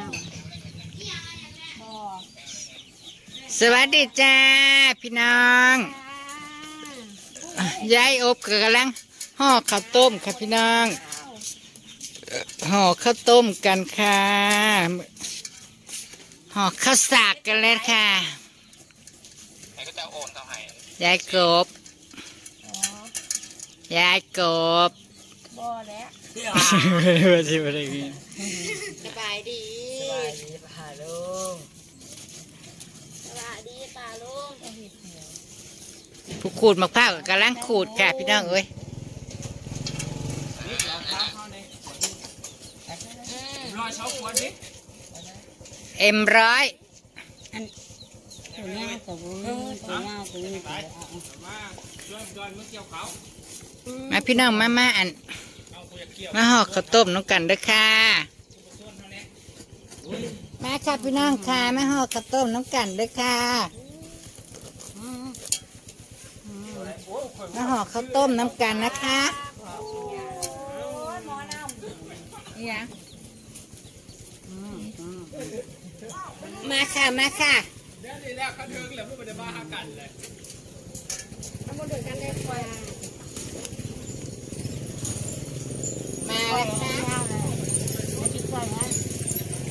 นาวสวัสดีจ้า พี่น้องยายอบก็กำลังห่อข้าวต้มค่ะพี่น้องห่อข้าวต้มกันค่ะห่อข้าวสากกันเลยค่ะไหนก็จะโอนเขาให้ยายกบยายกบบ่แล้วว่าสิบ่ได้กินสบายดี สบายดีป่าลุงสบายดีป่าลุงผู้ขูดมะพร้าวก็กำลังขูดค่ะพี่น้องเอ้ยรอยเช้าขวดดิเอ็มร้อยตัวนี้กับบุ้งตัวนี้ตัวนี้มาช่วยจอยเมื่อเกี่ยวเขามาพี่น้องมามาอันเอาคุยเกี่ยวมาห่อข้าวต้มน้องกันเด้อค่ะส่วนเท่านี้ มาค่ะพี่น้องค่ะมาห่อข้าวต้มน้องกันเด้อค่ะมาห่อข้าวต้มน้ำกันนะคะนี่นะมาค่ะมาค่ะเดี๋ยวนี้แล้วเขาเทิงแล้วพวกมันจะมาหากันเลยมาแล้วค่ะแล้วที่ก่อนนะ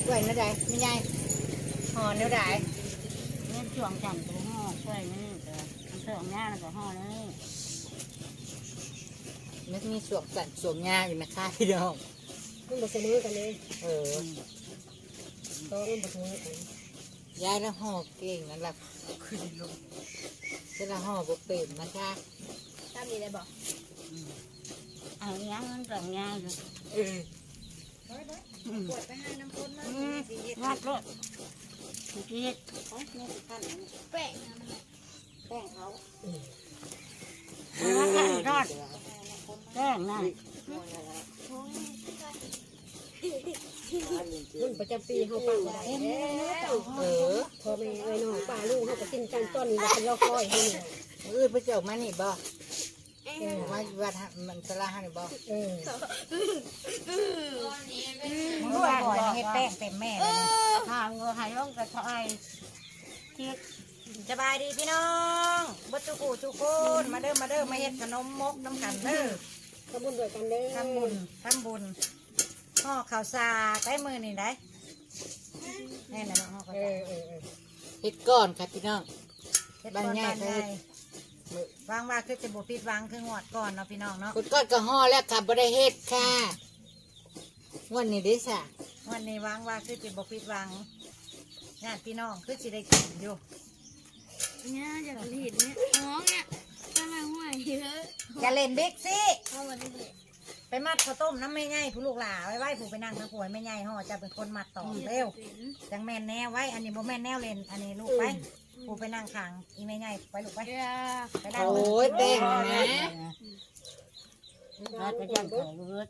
กล้วยเนื้อใดไม่ใหญ่ห่อเนื้อใดเล่นช่วงจันทร์ตัวห่อช่วยนี่เออมันเสื่อมง่ายแล้วก็ห่อนี่มันมีสวกสันสวกงาอยู่นะคะพี่น้องมันบ่เสมอกันเลยเออตัวมันบ่เสมอกันยายล้วห่อเก่งนั่นแหละขึ้นลงจะละห่อบกเต็มนะคะตามนี้ได้บ่เอาย่างมันเสื่อมง่ายเลยเออ ปวดไปให้น้ำพ่นมางัดรถทีนี้แป้งแป้งเขารอดแป้งนั่นรุ่นประจำปีเขาปังได้แล้วเออพอแม่เอ้ยน้องป้าลูกเขาก็กินกันต้นนี้เป็นเราคอยให้เนี่ยเออพระเจ้ามานี่บ่ มาวัดฮะมันสลาฮะนี่บ่เออด้วยบ่อยให้แป้งเต็มแม่เลยทางเงือหายร่องกระชายที่สบายดีพี่น้องบัตุกูทุกคนมาเด้อมาเด้อมาเฮ็ดขนมมกน้ำกันเด้อขบุญด้วยกันเด้อทำบุญทำบุญห่อข้าวสากได้มือนี่ได้แน่นอนห่อข้าวเอสาอกเออเออเฮ็ดก่อนครับพี่น้องเฮ็ดบ้านก้อนใหญ่ บ้านเขาใหเฮ็ญ่ดวางว่าคือจะบุปิดวางคืองวดก่อนเนาะพี่น้องเนาะคุณก้อนก็ห่อแล้วครับบ่ได้เฮ็ดค่ะวันนี้ดิสะวันนี้วางว่าคือจะบุปิดวางญาติพี่น้องคือสิได้กินอยู่เนี่ยอยากเห็นเนี่ยน้องเนี่ยทำไมหัวเยอะอย่าเล่นบิ๊กสิเข้ามาได้เลยไปมัดข้าวต้มน้ำไม่ง่ายผู้ลูกหลาไว้ไว้ผู้ไปนั่งทั้งป่วยไม่ง่ายห่อจะเป็นคนมัดต่อเร็วเห็นจังแม่นแน่ไว้อันนี้โบแม่นแนวเล่นอันนี้ลูกไป ผู้ไปนั่งขางอีไม่ง่ายไปลูกไปเดี๋ยวไปนั่งโอ้ยเต้งนะ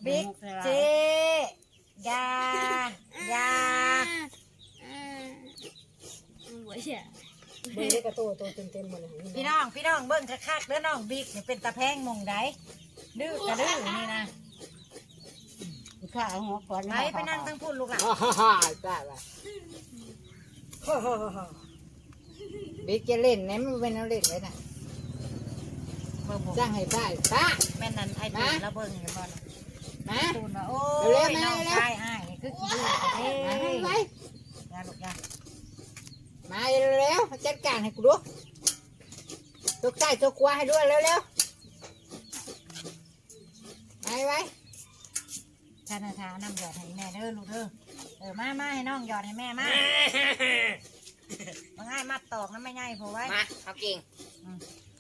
บิ๊กเจยายาอ่าหัวเฉียเบิ่งได้กระโตโตเต็มเต็มหมดเลยพี่น้องพี่น้องเบิ้งคักๆเด้อน้องบิ๊กนี่เป็นตาแพงมงไดดื้อกระดื้อนี่นะข้าหัวก่อนไปไปนั่งทั้งพูดลูกหลานฮ่าฮ่าฮ่าจ้าว่ะฮ่าฮ่าฮ่า บิ๊กจะเล่นนะมันเป็นเอาเล่นไว้น่ะเบิ้งจ้างให้ป้าป้าแม่นนั่นไอ้ตูนแล้วเบิ้งอยู่บ่อนมา ตูนว่าโอ้เร็ยวๆมาน้องเร็วๆ ชายอ้ายนี่คือขี้ดื้อประเทมาให้ศไว้ยาลูกยามาเร็วๆจัดการให้กูดูตัวใกล้ตัวกลัวให้ด้วยเร็วๆมาไว้ธนาคารนำหยอดให้แม่เด้อลูกเด้อเออมามาให้น้องหยอดให้แม่มา มาง่ายมัดตอกน้ำไม่ง่ายผู้ไว้มาเอาเก่งอืม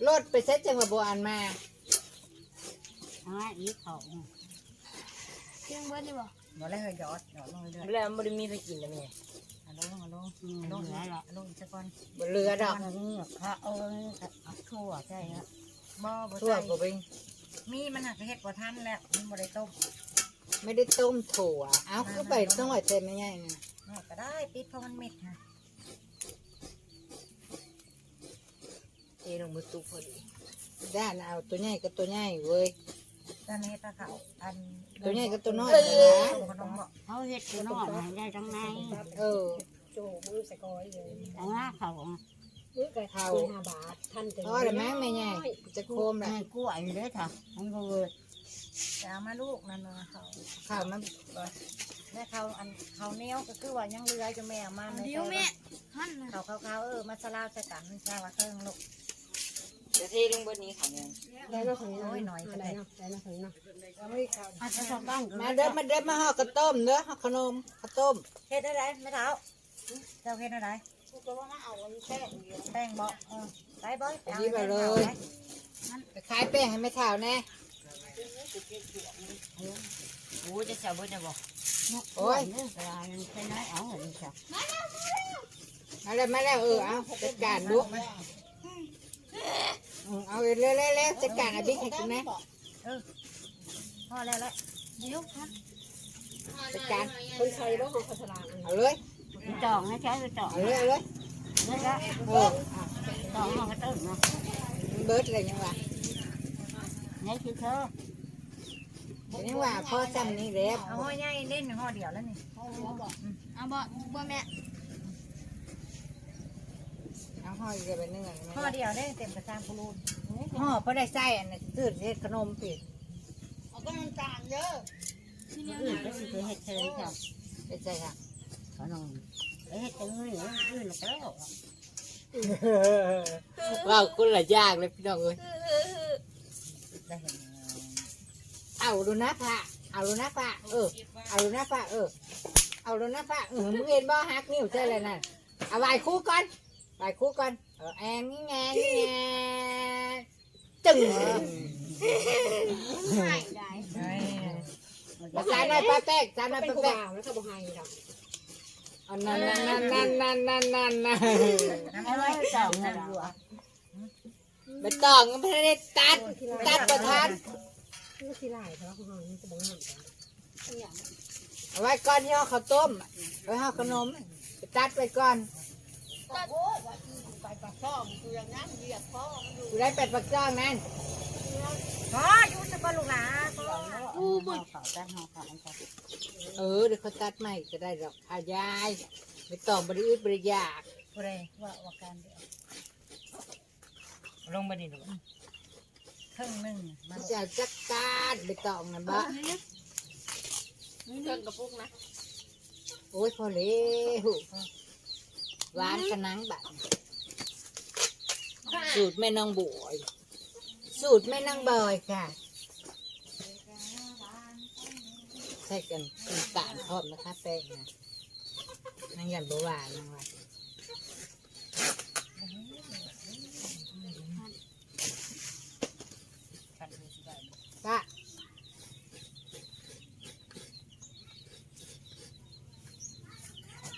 รถไปเซ็ตจังหวะโบอันมาอ่าอีกเขาเครื่องเบิ้ลดีบ่บ่ได้เฮยหยอดหยอดลงเรื่อยแล้วมันมีไปกินแล้วไงๆเอาลงเอาลงเอาลงเอาลงเอาลงอีกสักคนบนเรือดอกอันนี้ค่ะเออทั่วใช่ฮะบ่บ่ทั่วใช่ก็ไปมีมันหักเฮ็ดบ่ทันแล้วมันบ่ได้ต้มไม่ได้ต้มถั่ว เอาเข้าไปต้องไหวเต็มไม่ง่ายนะแม่ก็ได้ปิดเพราะมันเม็ดค่ะ เท ลงมือตู้พอดีด้านเอาตัวใหญ่ก็ตัวใหญ่เว้ยตอนนี้ตาเขาอันตัวนี้ก็ตัวน้อยเอนะอขนมบอกเขาเฮ็ดตัวนอกให้ได้ทั้งในเออโจมือใส่ก้อยเลยแต่ว่าเขามือไก่เท่าห้าบาทท่านจะพอแล้วแม่ไม่ใหญ่จะโคมแหละให้กล้วยเลยค่ะมันก็เกิดจะเอามาลูกนั่นนะเขาข้าวมันแม่เขาอันเขาเนี้ยวก็คือว่ายังเรือจะแม่เอามาเดี๋ยวแม่หั่นนะเขาเขาเขาเออมาสลาวใส่กันใช่ว่าเครื่องลูก จะเทลงบนนี้ค่ะเนี่ยได้เนาะของน้อยหน่อยได้เนาะได้เนาะของน้อยอาจจะต้องบ้านมาเด้อมาเด้อมาห่อข้าวต้มเด้อห่อขนมข้าวต้มเฮ็ดได้ไรไม่เท้าเจ้าเฮ็ดได้ไรแป้งบอกเออไปบ่อยอันนี้ไปเลยไปขายแป้งให้แม่เท่าแน่โอ้จะเสียบ่ได้บ่โอ้ยเรื่องอะไรใช่ไหมเอาเห็นจ้ะมาแล้วมาแล้วเออเอาจัดการดูอืม เอาเร็วเร็วเร็วจัดการเอาบิ๊กให้กินนะพอแล้วแหละเดี๋ยวหั่นจัดการคนใช้บ้างของพัฒนาเอาเลยจองให้ใช้ไปจองเอาเลยเอาเลยนี่ละเอออะจองเอาก็ต้นนะมันเบิร์ดอะไรยังวะนี่คือเธอเดี๋ยวยังว่าพ่อจำนี่แล้วเอาห่อใหญ่เล่นห่อเดียวแล้วนี่เอาบ่บ่แม่ เอาห่ออีกแบบนึงอะห่อเดียวได้เต็มกระซังปูรูนห่อพอได้ไส้อันนี้ตื่นเฮ็ดขนมปิดที่เดียวอื่นนะก็คือเฮ็ดเธอจ้ะได้ใช่ค่ะขนมเฮ็ดตัวนี้อื่นแล้วว้าวคุณละยากเลยพี่น้องเอ้ยได้เห็นเอาดูนะพระเอาดูนะพระเออ เอาดูนะพระเออ เอาดูนะพระเออมึงเห็นบ่ฮักนิ้วใช่เลยนั่นเอาไหวคู่ก่อน ไหวคู่ก่อนเออแอนนี่ไงนี่ไงจึงไม่ได้จานหน่อยป้าแป๊กจานหน่อยเป็นป้าผู้แป๊กบ่าวแล้วก็บ่ให้ดอกอันนั้นนั่นนั่นนั่นนั่นนั่นนั่นเอาไว้จองนะบัว ไปต้องไม่ได้ตัดตัดประทานมันสิหลายเพราะของเรามันจะบ่งามเอาไว้ก่อนที่ห่อข้าวต้มไว้ห่อขนมไปตัดไปก่อน กูได้เป็ดปักจ้องนั่นพออยู่สกอลูกหลาพออู้บ่เขาจ้างเฮาเขาจ้ะเออเดี๋ยวเขาตัดใหม่ก็ได้ดอกอายาย ไม่ต้องบริอึดบริยากผู้ใดว่าว่าการเดียวลงมาดิลูกครึ่งหนึ่งมัมันนจะจักการไม่ต้องนะบ้าเครื่องกระปุกนะ โอ้ยพอแล้ว หวานกระนังแบบสูตรแม่น้องบอยสูตรแม่น้องบอยค่ะ ใส่กันน้ำตาลพร้อมนะคะแป้งนะนางยันบหวานนางว่าป้า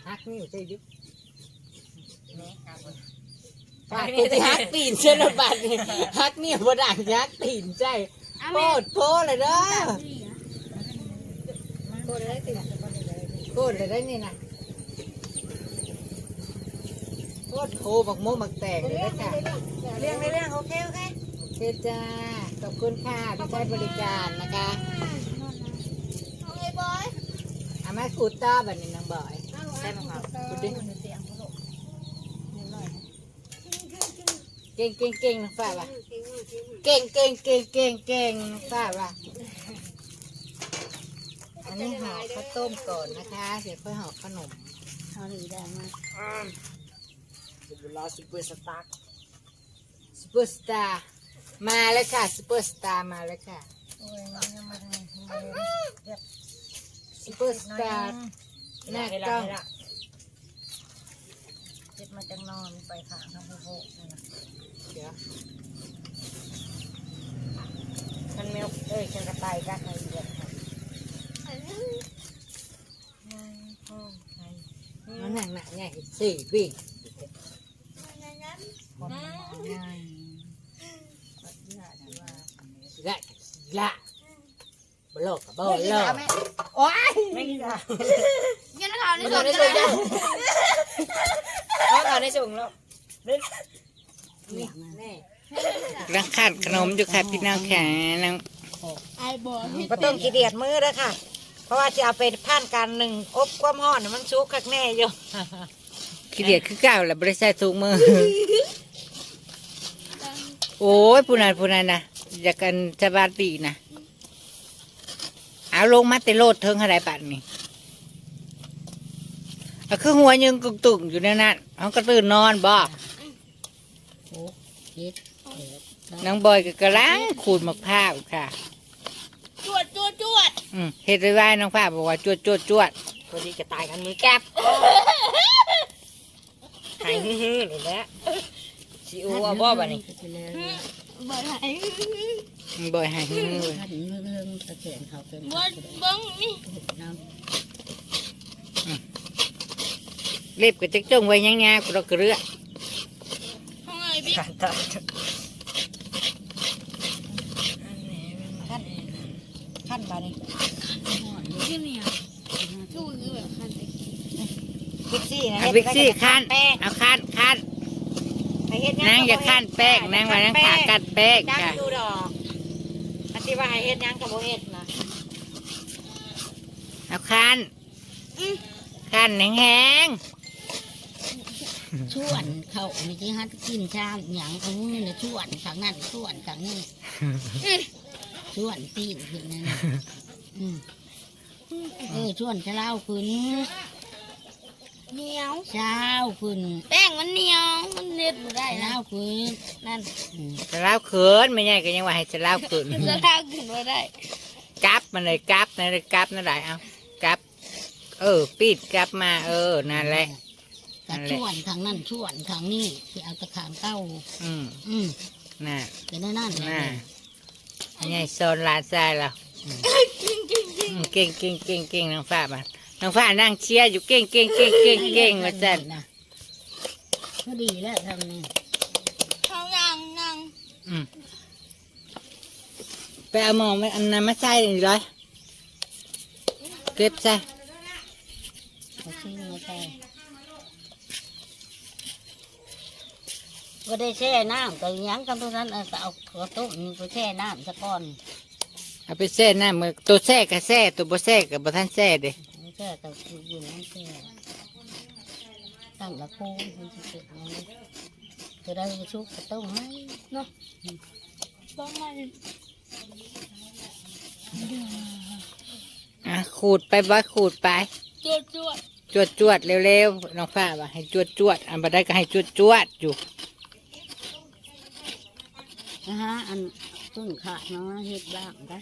ฮักนิ้วใช่ยุ ป้ากูจะฮักตีนใช่หรือเปล่าเนี่ยฮักนิ้วบดังฮักตีนใช่เอาโคแม่ตรโคตรเลยเด้อนี่อะโคตรได้ติดโคตรเลยได้นี่นะโคตรโคบักโมบักแตกเลยนะค่ะเรื่องในเรื่องโอเคโอเคโอเคจ้าขอบคุณค่ะที่ใช้บริการนะคะเอาไอ้บอยอามาขูดต้อบันนี้นางบอยใช่ไหมครับขูดดิ เสียงเขาลูก เก่งเก่งเก่งน้องฝ้าว่ะเก่งเก่งเก่งเก่งเก่งน้องฝ้าว่ะอันนี้ห่อข้าวต้มก่อนนะคะเดี๋ยวค่อยห่อขนมเอาดีได้มาเวลาซูเปอร์สตาร์ซูเปอร์สตาร์มาแล้วค่ะซูเปอร์สตาร์มาแล้วค่ะซูเปอร์สตาร์หน้ากล้องเจ็บมาจังนอนไปขางทางโพกนี่นะ เดี๋ยวมันแมวเอ้ยฉันกระต่ายกัดในเดือดค่ะยังห้องไทยมั นหนักหนักไงสี่วิ่งคนง่ายละละบลอกกับบลอกโอ้ยไม่กินข้าวยันข่าวในไม่สต้อองนได้ก็ส่งได้ยังเอาก่อนได้ส่งแล้วนี่แน่รังขาดขนมอยู่ค่ะพี่น้องแขนงขอไอ้บอกให้ก็ต้องขี้เดียดมือเด้อค่ะ เพราะว่าจะเอาไปผ่านการหนึ่งอบความร้อนน่ะมันชุกคักแน่อยู่ขี้เดียดคือเก่าแหละบริษัททุกมือ โอ้ยผู้นั้นผู้นั้นนะอยากกันสบายดีนะเอาลงมาแต่โลดเทิงอะไรปัดนี่เอาคือหัวยังกุกตุ่งอยู่ในนั้นเขาก็ตื่นนอนบ่โอ้ คิดน้องบอยก็กำลังขูดมะพร้าวค่ะ จวดจวดจวดอืมเฮ็ดไว้ไว้น้องฟ้าบอกว่าจวดจวดจวดพอดีจะตายกันมือแก็บหายฮือๆเลยแหละชิโอว่าบ่บ่นี่ไปเลยบ่ได้บอยใหายเว้ยท่านเรื่องตะเกียงเขาเป็นบ่เบิ่งนี่น้เล็บก็จักจ้งไว้ยังๆกูเรากระเรือ ห้องไอ้บิ๊ก ขั้น ตอนขั้นขั้นมานี่ที่เนี่ยชูคือแบบคันตะกี้บิ๊กซี่นะเอาวิกซี่ขั้นแป้งเอาขั้นขั้นให้เฮ็ดหนางก็อย่าบ่เฮ็ดขั้นแป้งนางว่านังขากัดแป้งจักค่ะอยู่ดอกอันที่ว่าให้เฮ็ดหยังกับโบเฮ็ดนะเอาขั้นขั้นแห้งำ ชวนเขาในที่ฮัทกินชามหยังเขาเนี่ยนะชวนขังนั่นชวนขังนี่ชวนตีนขึ้นนั่นน่ะอืมเออชวนจะเล่าขึ้นเหนียว เช้าขึ้นแป้งมันเหนียว มันเน็ดบ่ได้เช้านะขึ้นนั่นๆจะเล่าเขินไม่ใหญ่ก็ยังว่าให้จะเล่าเขินจะลากขึ้นบ่ได้กลับมันเลยกลับนั่นเลยกลับนั่นแหละเอากลับ เออ ปิดกลับมา เออนั่นแหละ กระชวนขังนั่นชวนขังนี่ที่เอาตะขางเก้า อืมอืมน่ะเป็นนั่นนั่นแหละน่ะใหญ่โซนหลานทรายเราอืมอืมเก่งเก่งเก่งเก่งน้องฟ้ามาน้องฟ้านั่งเชียร์อยู่เก่งเก่งเก่งเก่งเก่งว่าจันนะก็ดีแล้วทำนี่เขานั่งนั่งอืมไปเอาหมองไปอันนั้นมาใส่เลยเก็บใส่ เขาซื้อมาใส่ ก็ได้แช่น้ำก็ยังกันตรงนั้นเอาก็เอาข้าวต้มนี่ไปแช่น้ำซะก่อนเอาไปแช่น้ำมือตัวแช่ก็แช่ตัวบ่แช่ก็บ่ทันแช่เด้ไม่แช่ก็อยู่น้ำแช่ตั้งละคูมันจะเก็บไว้จะได้ไปชุบข้าวต้มไหมเนาะบ่มันอะขูดไปบ่ขูดไป จวดจวดจวดจวดเร็วๆน้องฟ้าว่าให้จวดจวดอันบ่ได้ก็ให้จวดจวดอยู่ นะฮะอันต้นขาดเนาะเฮ็ดบ้างนะ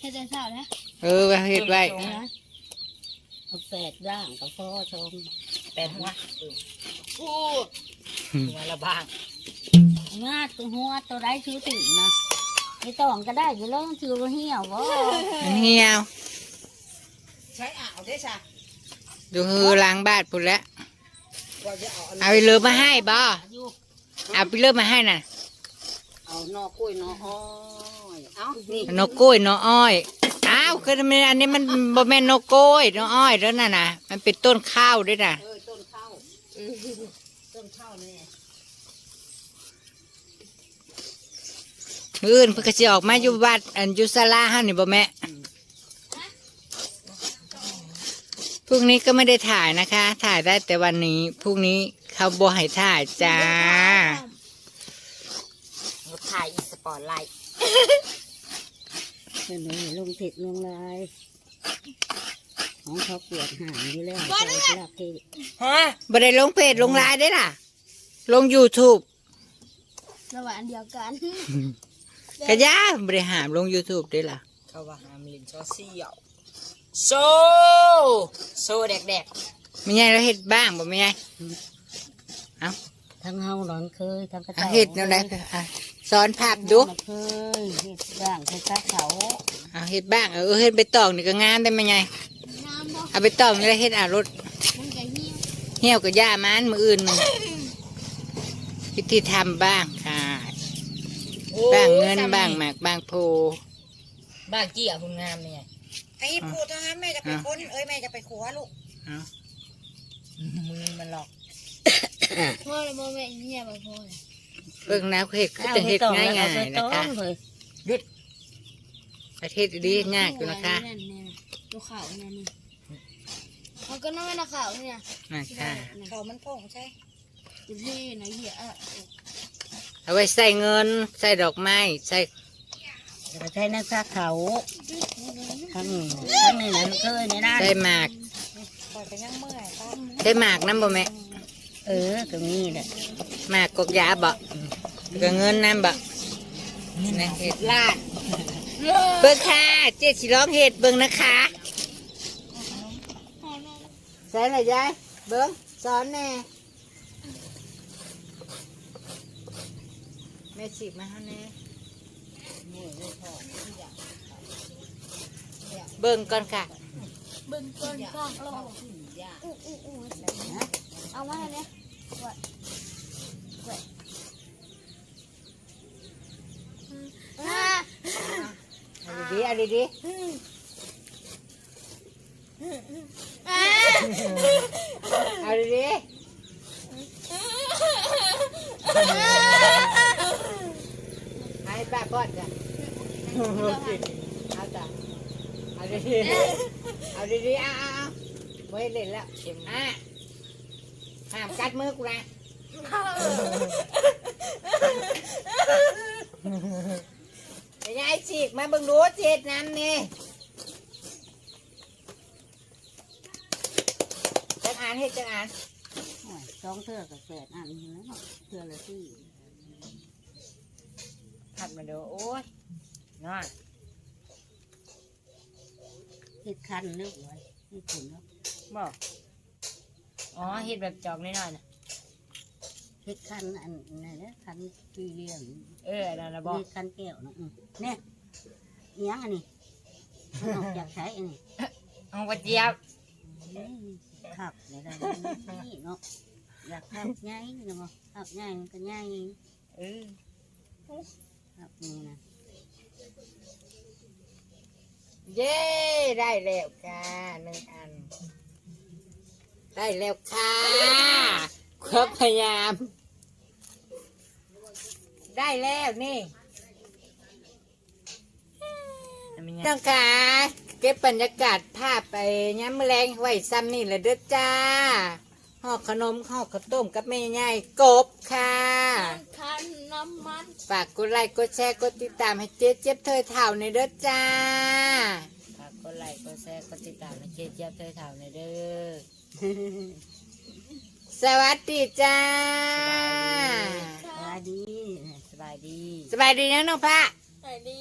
เฮ็ดได้เช้าแล้วเออว่าเฮ็ดไว้นะเอาแปดร่างกับพ่อชมแปดหัวโอ้หัวละบ้างงาตัวหัวตัวไรชื่อติ่งนะไม่ต้องก็ได้อยู่แล้วชื่อว่าเหี่ยวบ่มันเหี่ยวใช้อ่าวได้จ้ะดูฮือล้างบ้านพุ่นแล้วว่าจะเอาอันเอาไปเลือมาให้บ่อยู่เอาไปเลือมาให้น่ะเอาห นอกล้วยหนออ้อยเอานี่นกกล้วยนกอ้อยอ้าวคือมันอันนี้มันบ่แม่นนกกล้วยนกอ้อยแล้วน่ะนะมันเป็นต้นข้าวด้วยน่ะ เออต้นข้าวต้นข้าวนี่มื้ออื่นเพิ่นก็สิออกมาอยู่วัดอันอยู่ศาลาหั่นนี่บ่แม่พรุ่งนี้ก็ไม่ได้ถ่ายนะคะ ถ่ายได้แต่วันนี้พรุ่งนี้เขาบ่ให้ถ่ายจ้า ถ่ายอีสปอร์ตไลท์เดี๋ยวนี้ลงผิดลงลายของเขาปวดหางอยู่แล้วใส่กระเทศฮะบ่ได้ลงเพจลงไลน์ได้ล่ะ ลง YouTube ระหว่างเดียวกันกะย่าบ่ได้หามลง YouTube ได้ล่ะ เขาว่าหามลินโซเชียลโซโซแดกแดกไม่ใช่เราเฮ็ดบ้างบ่ไม่ใช่ทั้งเฮาหลอนเคยทั้งกระอะเจ้าเฮ็ดแนวใดอะ สอนภาพดูมันเคยเฮ็ดบ้างเคยซักเขาเอาเฮ็ดบ้างเออเฮ็ดใบตองนี่ก็งามได้ไหมไงน้ำบ่เอาใบตองนี่แล้วเฮ็ดอ่ารถมันก็เหี่ยวเหี่ยวกับย่ามันมืออื่นนึงวิธีทำบ้างค่ะบ้างเงินบ้างหมากบ้างโพบ้างเกี่ยคุณงามเนี่ยไอ้พูดทหารแม่จะไปค้นเอ้ยแม่จะไปขัวลูกเอามือมันหลอก พ่อแล้วบ่แม่เหี่ยวบ่พ่อเลย เบิ่งแนวเฮ็ดก็จะเฮ็ดง่ายเอาไปๆต้นะคะมเลยประเทศดียากอยู่นะคะเนี่ยเนี่ยตัวขาวเนี่ยนี่เขาก็น้อยนะขาวเนี่ยนะคะเขามันโป่งใช่เป็นเท่นะเหี้ยอะเอาไว้ใส่เงิน ใส่ดอกไม้ใส่จะใช้นักซักเขาทั้งทั้งในนั้นเคยในนั้นใส่หมากปล่อยไปยังเมื่อยป้าใส่หมากน้ำบ่แม่ เออตรงนี้แหละหมากกอกยาบ่ก็เงินน้ำบ่นะเห็ดลาดเบิ่งค่ะเจ๊สิร้องเห็ดเบิ่งนะคะใส่หน่อยยายเบิ่งสอนแน่แม่สิมาให้แน่เบิ่งก่อนค่ะ เบิ่งต้นกล้องเราอู้อู้อู้ เอามาให้เนี่ยอ่าเอาดีๆเอาดีอ่าๆเอาดีๆให้ป้าป้อนจ้ะเอาจ้ะเอาดีๆเอาดีๆเอาเอาเอาไม่เล่นแล้วอะ ห้ามกัดมือกูนะเดี๋ยวยายฉีกมาเบิ่งดูเจ็ดน้ำนี่จังอ่านเฮ็ดจังอ่านโอ้ยสองเทือกับแปดอันอยู่แล้วเนาะเทือละสี่หัดมาดูโอ้ยนอนเฮ็ดคันเลือกไว้ให้ผลเนาะบอก อ๋อเฮ็ดแบบจอกน้อยๆนะเฮ็ดคันอันนั้นนะคันปีเรียงเออนั่นนะบอกเฮ็ดคันแก้วนะอืมเนี่ยอิหยังอันนี้มันออกจากใช้อันนี้เอากระเจี๊ยบนี่ขับในได้นี่เนาะอยากขับง่ายเนาะขับง่ายมันก็ง่ายเออขับนี่นะเย้ได้แล้วค่ะหนึ่งอัน ได้แล้วค่ะความพยายาม ได้แล้วนี่น้องขาเก็บบรรยากาศภาพไปย้ำแมลงไว้ซ้ำนี่แหละเด้อจ้าห่อขนมห่อข้าวต้มกับแม่ใหญ่กบค่ะคันน้ำมันฝากกดไลค์กดแชร์กดติดตามให้เจ๊เจี๊ยบเธอเถ่าในเด้อจ้าฝากกดไลค์กดแชร์กดติดตามให้เจ๊เจี๊ยบเธอเถ่าในเด้อ สวัสดีจ้าสวัสดี สบายดี สบายดีนะน้องพระไหนดี